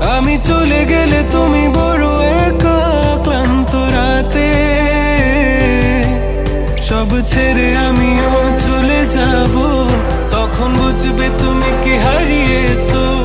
আমি চলে গেলে তুমি বড় একা, ক্লান্ত রাতে। সব ছেড়ে আমিও চলে যাব, তখন বুঝবে তুমি কি হারিয়েছো।